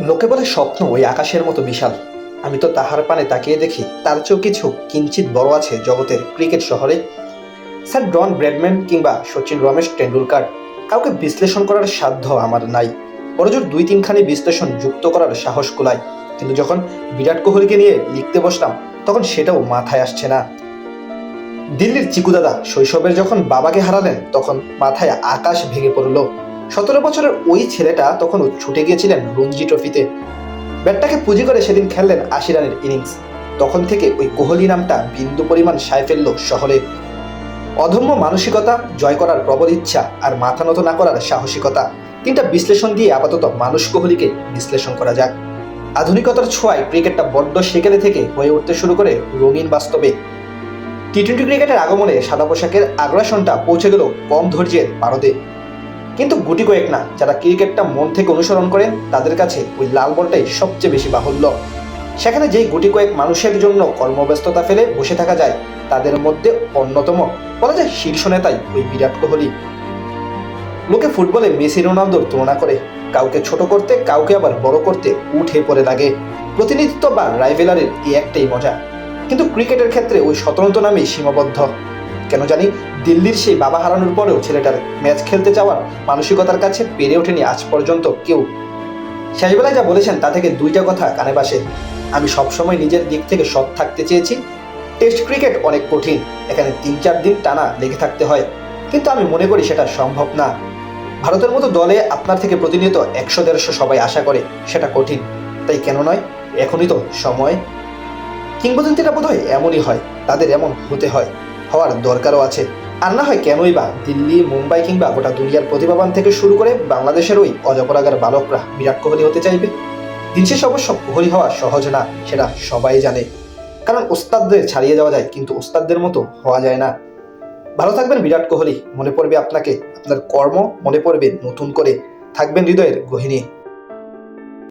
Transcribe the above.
লোকে বলে স্বপ্ন ওই আকাশের মতো বিশাল। আমি তো তাহার পানে তাকিয়ে দেখি, তার চেয়েও কিছু কিঞ্চিত বড় আছে জগতের ক্রিকেট শহরে। স্যার, ডন ব্র্যাডম্যান কিংবা সচিন রমেশ টেন্ডুলকার কাউকে বিশ্লেষণ করার সাধ্য আমার নাই। বড়জোর দুই তিনখানি বিশ্লেষণ যুক্ত করার সাহস কুলায়। কিন্তু যখন বিরাট কোহলিকে নিয়ে লিখতে বসলাম, তখন সেটাও মাথায় আসছে না। দিল্লির চিকু দাদা শৈশবের যখন বাবাকে হারালেন, তখন মাথায় আকাশ ভেঙে পড়ল। সতেরো বছরের ওই ছেলেটা তখন ছুটে গিয়েছিলেন রঞ্জি ট্রফিতে। ব্যাটটাকে পুঁজি করে সেদিন খেললেন আশি রানের ইনিংস। তখন থেকে ওই কোহলি নামটা বিন্দু পরিমাণ সায় ফেলল শহরে। অধম্য মানসিকতা, জয় করার প্রবল ইচ্ছা আর মাথা নত না করার সাহসিকতা তিনটা বিশ্লেষণ দিয়ে আপাতত মানুষ কোহলিকে বিশ্লেষণ করা যাক। আধুনিকতার ছোঁয়ায় ক্রিকেটটা বড্ড সেকেলে থেকে হয়ে উঠতে শুরু করে রঙিন বাস্তবে। টি টোয়েন্টি ক্রিকেটের আগমনে সাদা পোশাকের আগ্রাসনটা পৌঁছে গেল কম ধৈর্যের পারদে। কিন্তু গুটি কয়েক না, যারা ক্রিকেটটা মন থেকে অনুসরণ করেন তাদের কাছে ওই লাল বলটাই সবচেয়ে বেশি বাহুল্য। সেখানে যেই গুটি কয়েক মানুষের জন্য কর্মব্যস্ততা ফেলে বসে থাকা যায়, তাদের মধ্যে অন্যতম, বলা যায় শীর্ষ নেতাই ওই বিরাট কোহলি। লোকে ফুটবলে মেসি রোনালদোর তুলনা করে, কাউকে ছোট করতে, কাউকে আবার বড় করতে উঠে পড়ে লাগে। প্রতিনিধিত্ব বা রাইভেলারের এই একটাই মজা। কিন্তু ক্রিকেটের ক্ষেত্রে ওই স্বতন্ত্র নামেই সীমাবদ্ধ। কেন জানি দিল্লির সেই বাবা হারানোর পরেও ছেলেটার ম্যাচ খেলতে যাওয়ার মানসিকতার কাছে পেরে ওঠেনি আজ পর্যন্ত কেউ। শেষবেলায় যা বলেছেন তা থেকে দুইটা কথা কানে বাসে আমি সবসময় নিজের দিক থেকে সৎ থাকতে চেয়েছি। টেস্ট ক্রিকেট অনেক কঠিন, এখানে তিন চার দিন টানা লেগে থাকতে হয়। কিন্তু আমি মনে করি সেটা সম্ভব না। ভারতের মতো দলে আপনার থেকে প্রতিনিয়ত একশো, দেড়শো সবাই আশা করে সেটা কঠিন। তাই কেন নয়? এখনই তো সময়। কিংবদন্তিরা বোধ হয় এমনই হয়, তাদের এমন হতে হয়। হওয়ার দরকারও আছে। আর না হয় কেনই বা দিল্লি, মুম্বাই কিংবা গোটা দুনিয়ার প্রতিভাবান থেকে শুরু করে বাংলাদেশের ওই অজপরাগার বালকরা বিরাট কোহলি হতে চাইবে? দিন শেষে অবশ্য কোহলি হওয়া সহজ না, সেটা সবাই জানে। কারণ ওস্তাদদের ছাড়িয়ে যাওয়া যায়, কিন্তু ওস্তাদদের মতো হওয়া যায় না। ভালো থাকবেন বিরাট কোহলি, মনে পড়বে আপনাকে। আপনার কর্ম মনে পড়বে নতুন করে। থাকবেন হৃদয়ের গহিনী।